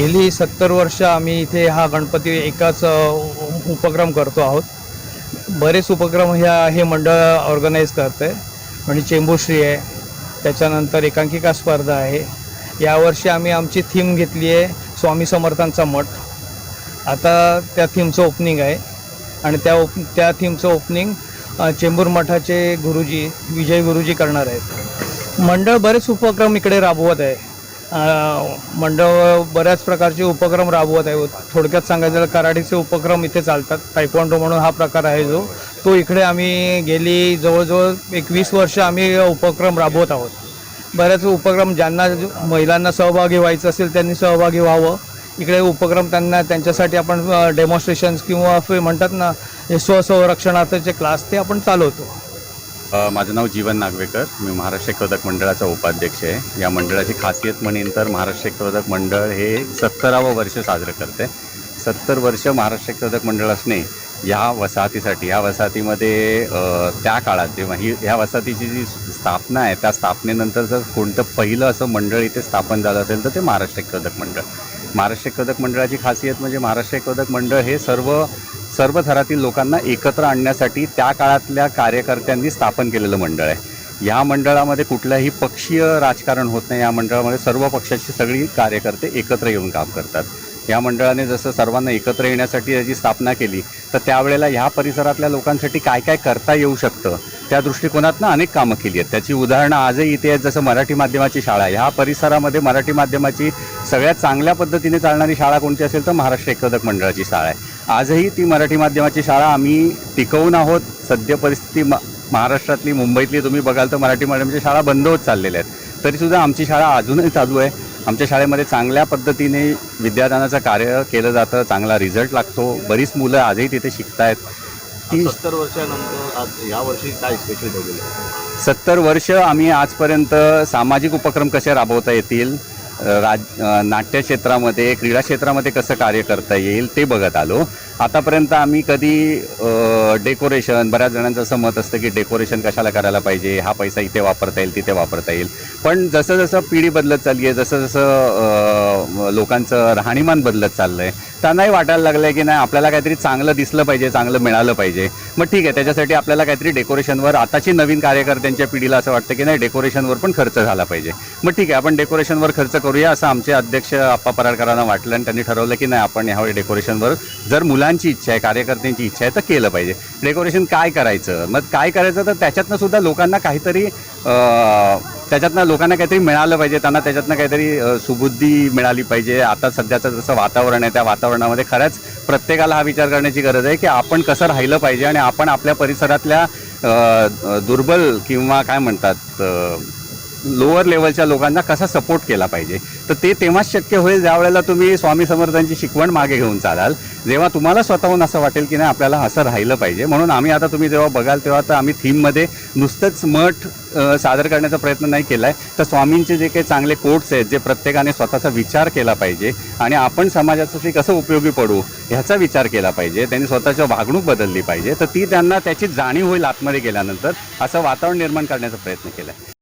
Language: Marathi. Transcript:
गेली सत्तर वर्ष आम्ही इथे हा गणपती एकाच उपक्रम करतो आहोत. बरेच उपक्रम ह्या हे मंडळ ऑर्गनाईज करतं आहे म्हणजे चेंबूश्री आहे त्याच्यानंतर एकांकिका स्पर्धा आहे. यावर्षी आम्ही आमची थीम घेतली आहे स्वामी समर्थांचा मठ. आता त्या थीमचं ओपनिंग आहे. आणि त्या ओप त्या थीमचं ओपनिंग चेंबूर मठाचे गुरुजी विजय गुरुजी करणार आहेत. मंडळ बरेच उपक्रम इकडे राबवत आहे. मंडळ बऱ्याच प्रकारचे उपक्रम राबवत आहे. थोडक्यात सांगायचं झालं कराडीचे उपक्रम इथे चालतात. तायक्वांडो म्हणून हा प्रकार आहे जो. तो इकडे आम्ही गेली जवळजवळ एक वीस वर्ष आम्ही उपक्रम राबवत आहोत. बऱ्याच उपक्रम ज्यांना महिलांना सहभागी व्हायचं असेल त्यांनी सहभागी व्हावं. इकडे उपक्रम त्यांना त्यांच्यासाठी आपण डेमॉन्स्ट्रेशन्स किंवा म्हणतात ना हे स्वसंरक्षणाचे क्लास ते आपण चालवतो. माझं नाव जीवन नागवेकर. मी महाराष्ट्र कथक मंडळाचा उपाध्यक्ष आहे. या मंडळाची खासियत म्हणेन तर महाराष्ट्र कथक मंडळ हे सत्तरावं वर्ष साजरं करते सत्तर वर्ष महाराष्ट्र कथक मंडळ असणे या वसाहतीसाठी या वसाहतीमध्ये त्या काळात जेव्हा ही ह्या वसाहतीची जी स्थापना आहे त्या स्थापनेनंतर जर कोणतं पहिलं असं मंडळ इथे स्थापन झालं असेल तर ते महाराष्ट्र कथक मंडळ. महाराष्ट्र कदक मंडळाची खासियत म्हणजे महाराष्ट्र कदक मंडळ हे सर्व सर्व थरातील लोकांना एकत्र आणण्यासाठी त्या काळातल्या कार्यकर्त्यांनी स्थापन केलेलं मंडळ आहे. या मंडळामध्ये कुठल्याही पक्षीय राजकारण होत नाही. या मंडळामध्ये सर्व पक्षाची सगळी कार्यकर्ते एकत्र येऊन काम करतात. या मंडळाने जसं सर्वांना एकत्र येण्यासाठी याची स्थापना केली तर त्यावेळेला ह्या परिसरातल्या लोकांसाठी काय काय करता येऊ शकतं? त्या दृष्टिकोनातनं अनेक कामं केली आहेत. त्याची उदाहरणं आजही इथे आहेत जसं मराठी माध्यमाची शाळा. ह्या परिसरामध्ये मराठी माध्यमाची सगळ्यात चांगल्या पद्धतीने चालणारी शाळा कोणती असेल तर महाराष्ट्र एकदक मंडळाची शाळा आहे. आजही ती मराठी माध्यमाची शाळा आम्ही टिकवून आहोत. सद्य परिस्थिती म महाराष्ट्रातली मुंबईतली तुम्ही बघाल तर मराठी माध्यमाच्या शाळा बंद होत चाललेल्या आहेत. तरीसुद्धा आमची शाळा अजूनही चालू आहे. आमच्या शाळेमध्ये चांगल्या पद्धतीने विद्यादानाचं कार्य केलं जातं चांगला रिझल्ट लागतो. बरीच मुलं आजही तिथे शिकतायत. ती सत्तर वर्षानंतर आज या वर्षी काय स्पेशल ठेवलेलं आहे? सत्तर वर्ष आम्ही आजपर्यंत सामाजिक उपक्रम कसे राबवता येतील राज नाट्य क्षेत्रामध्ये क्रीडा क्षेत्रामध्ये कसं कार्य करता येईल ते बघत आलो. आतापर्यंत आम्ही कधी डेकोरेशन बऱ्याच जणांचं असं मत असतं की डेकोरेशन कशाला करायला पाहिजे? हा पैसा इथे वापरता येईल तिथे वापरता येईल. पण जसं जसं पिढी बदलत चालली आहे जसं जसं लोकांचं राहणीमान बदलत चाललं आहे त्यांनाही वाटायला लागलं आहे की नाही आपल्याला काहीतरी चांगलं दिसलं पाहिजे चांगलं मिळालं पाहिजे. मग ठीक आहे त्याच्यासाठी आपल्याला काहीतरी डेकोरेशनवर आताची नवीन कार्यकर्त्यांच्या पिढीला असं वाटतं की नाही डेकोरेशनवर पण खर्च झाला पाहिजे. मग ठीक आहे आपण डेकोरेशनवर खर्च करूया असं आमचे अध्यक्ष आप्पा पराडकरांना वाटलं आणि त्यांनी ठरवलं की नाही आपण ह्यावेळी डेकोरेशनवर जर मुलांची इच्छा आहे कार्यकर्त्यांची इच्छा आहे तर केलं पाहिजे. डेकोरेशन काय करायचं? मग काय करायचं? तर त्याच्यातनं सुद्धा लोकांना काहीतरी त्याच्यातनं लोकांना काहीतरी मिळालं पाहिजे. त्यांना त्याच्यातनं काहीतरी सुबुद्धी मिळाली पाहिजे. आता सध्याचं जसं वातावरण आहे त्या वातावरणामध्ये खरंच प्रत्येकाला हा विचार करण्याची गरज आहे की आपण कसं राहिलं पाहिजे आणि आपण आपल्या परिसरातल्या दुर्बल किंवा काय म्हणतात लोअर लेवलच्या लोकांना कसा सपोर्ट केला पाहिजे? तर ते तेव्हाच शक्य होईल ज्या वेळेला तुम्ही स्वामी समर्थांची शिकवण मागे घेऊन चालाल. जेव्हा तुम्हाला स्वतःहून असं वाटेल की नाही आपल्याला असं राहिलं पाहिजे. म्हणून आम्ही आता तुम्ही जेव्हा बघाल तेव्हा तर आम्ही थीममध्ये नुसतंच मठ सादर करण्याचा प्रयत्न नाही केला आहे तर स्वामींचे जे काही चांगले कोट्स आहेत जे प्रत्येकाने स्वतःचा विचार केला पाहिजे आणि आपण समाजासाठी कसं उपयोगी पडू ह्याचा विचार केला पाहिजे. त्यांनी स्वतःची वागणूक बदलली पाहिजे. तर ती त्यांना त्याची जाणीव होईल आतमध्ये गेल्यानंतर असं वातावरण निर्माण करण्याचा प्रयत्न केला आहे